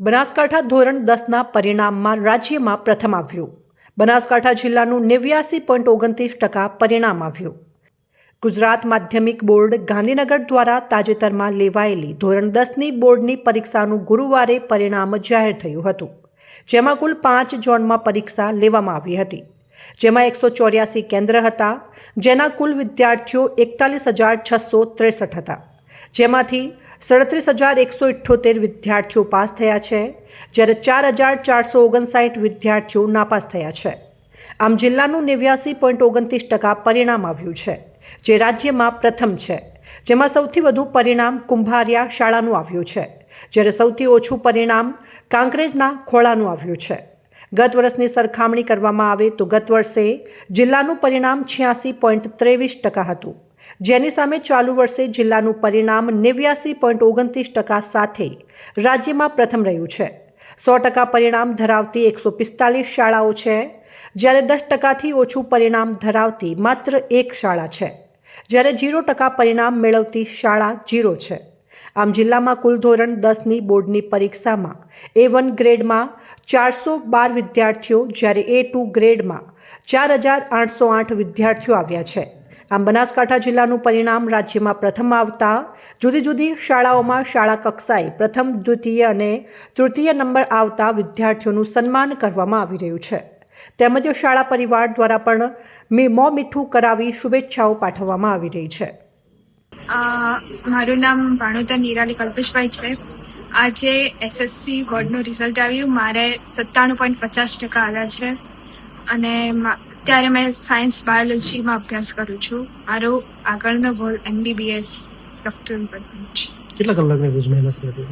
બનાસકાંઠા ધોરણ દસના પરિણામમાં રાજ્યમાં પ્રથમ આવ્યું. બનાસકાંઠા જિલ્લાનું નેવ્યાસી પોઈન્ટ ઓગણત્રીસ ટકા પરિણામ આવ્યું. ગુજરાત માધ્યમિક બોર્ડ ગાંધીનગર દ્વારા તાજેતરમાં લેવાયેલી ધોરણ દસની બોર્ડની પરીક્ષાનું ગુરુવારે પરિણામ જાહેર થયું હતું. જેમાં કુલ પાંચ ઝોનમાં પરીક્ષા લેવામાં આવી હતી. જેમાં એકસો ચોર્યાસી કેન્દ્ર હતા, જેના કુલ વિદ્યાર્થીઓ એકતાલીસ હજાર છસો ત્રેસઠ હતા. જેમાંથી સડત્રીસ હજાર એકસો ઇઠ્ઠોતેર વિદ્યાર્થીઓ પાસ થયા છે, જ્યારે ચાર હજાર ચારસો ઓગણસાઠ વિદ્યાર્થીઓ નાપાસ થયા છે. આમ જિલ્લાનું નેવ્યાસી પોઈન્ટ ઓગણત્રીસ ટકા પરિણામ આવ્યું છે, જે રાજ્યમાં પ્રથમ છે, જેમાં સૌથી વધુ પરિણામ કુંભારિયા શાળાનું આવ્યું છે, જ્યારે સૌથી ઓછું પરિણામ કાંકરેજના ખોળાનું આવ્યું છે. ગત વર્ષની સરખામણી કરવામાં આવે તો ગત વર્ષે જિલ્લાનું પરિણામ છ્યાસી પોઈન્ટ ત્રેવીસ ટકા હતું. જેની સામે ચાલુ વર્ષે જિલ્લાનું પરિણામ નેવ્યાસી પોઈન્ટ ઓગણત્રીસ ટકા સાથે રાજ્યમાં પ્રથમ રહ્યું છે. સો ટકા પરિણામ ધરાવતી એકસો પિસ્તાલીસ શાળાઓ છે, જ્યારે દસ ટકાથી ઓછું પરિણામ ધરાવતી માત્ર એક શાળા છે, જ્યારે જીરો ટકા પરિણામ મેળવતી શાળા જીરો છે. આમ જિલ્લામાં કુલ ધોરણ દસની બોર્ડની પરીક્ષામાં એ વન ગ્રેડમાં ચારસો બાર વિદ્યાર્થીઓ, જ્યારે એ ટુ ગ્રેડમાં ચાર હજાર આઠસો આઠ વિદ્યાર્થીઓ આવ્યા છે. આમ બનાસકાંઠા જિલ્લાનું પરિણામ રાજ્યમાં પ્રથમ આવતા જુદી જુદી શાળાઓમાં શાળા કક્ષાએ પ્રથમ, દ્વિતીય અને તૃતીય નંબર આવતા વિદ્યાર્થીઓનું સન્માન કરવામાં આવી રહ્યું છે. તેમજ શાળા પરિવાર દ્વારા પણ મી મીઠું કરાવી શુભેચ્છાઓ પાઠવવામાં આવી રહી છે. મારું નામ ભાણુતા નિરાલી કલ્પેશભાઈ છે. આજે એસએસસી બોર્ડનું રિઝલ્ટ આવ્યું. મારે સત્તાણું પોઈન્ટ પચાસ ટકા આવ્યા છે. અને અત્યારે મેં સાયન્સ બાયોલોજીમાં અભ્યાસ કરું છું. મારો આગળનો ગોલ એમબીબીએસ ડોક્ટર બનવું છે. કેટલા કલાકની રોજ મહેનત કરી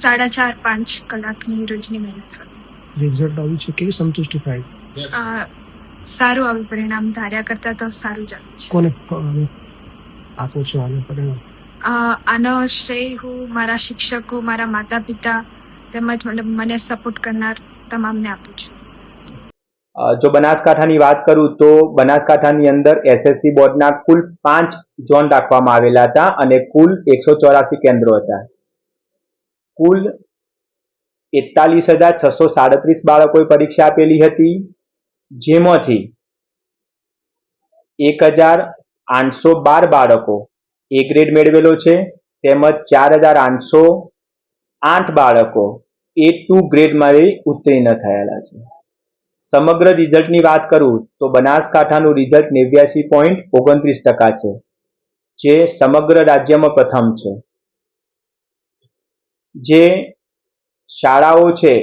સાડા ચાર પાંચ કલાકની રોજની મહેનત હતી રિઝલ્ટ આવ્યું છે કેવી સંતુષ્ટિ થાય? સારું આવ્યું પરિણામ ધાર્યા કરતાં તો સારું જ છે. કોને આપો છો આને પરિણામ? આનો શ્રેય હું મારા શિક્ષકો મારા માતા પિતા તેમજ મતલબ મને સપોર્ટ કરનાર તમામને આપું છું. જો બનાસકાંઠાની વાત કરું તો બનાસકાંઠાની અંદર એસએસસી બોર્ડના કુલ પાંચ ઝોન રાખવામાં આવેલા હતા અને કુલ એકસો ચોરાસી કેન્દ્રો હતા. કુલ એકતાલીસ હજાર છસો સાડત્રીસ બાળકોએ પરીક્ષા આપેલી હતી. જેમાંથી એક હજાર આઠસો બાર બાળકો એ ગ્રેડ મેળવેલો છે. તેમજ ચાર હજાર આઠસો આઠ બાળકો એ ટુ ગ્રેડમાં ઉત્તીર્ણ થયેલા છે. સમગ્ર રિઝલ્ટની વાત કરું તો બનાસકાંઠાનું રિઝલ્ટ નેવ્યાસી પોઈન્ટ ઓગણત્રીસ ટકા છે, જે સમગ્ર રાજ્યમાં પ્રથમ છે. જે શાળાઓ છે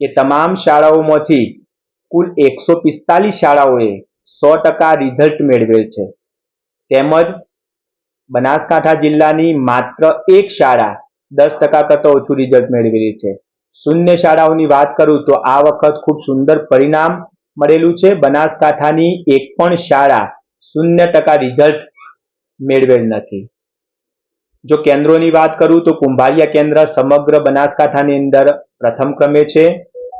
એ તમામ શાળાઓમાંથી કુલ એકસો પિસ્તાલીસ શાળાઓએ સો ટકા રિઝલ્ટ મેળવેલ છે. તેમજ બનાસકાંઠા જિલ્લાની માત્ર એક શાળા દસ ટકા કરતાં ઓછું રિઝલ્ટ મેળવેલી છે. શૂન્ય શાળાઓની વાત કરું તો આ વખત ખૂબ સુંદર પરિણામ મળેલું છે. બનાસકાંઠાની એક પણ શાળા શૂન્ય ટકા રિઝલ્ટ મેળવેલ નથી. જો કેન્દ્રોની વાત કરું તો કુંભારિયા કેન્દ્ર સમગ્ર બનાસકાંઠાની અંદર પ્રથમ ક્રમે છે.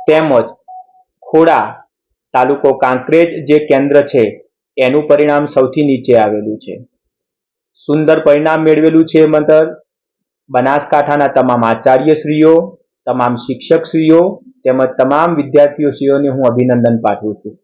તેમજ ખોડા તાલુકો કાંકરેજ જે કેન્દ્ર છે, એનું પરિણામ સૌથી નીચે આવેલું છે. સુંદર પરિણામ મેળવેલું છે મંતર. બનાસકાંઠાના તમામ આચાર્યશ્રીઓ તમામ શિક્ષકશ્રીઓ તેમજ તમામ વિદ્યાર્થીઓશ્રીઓને હું અભિનંદન પાઠવું છું.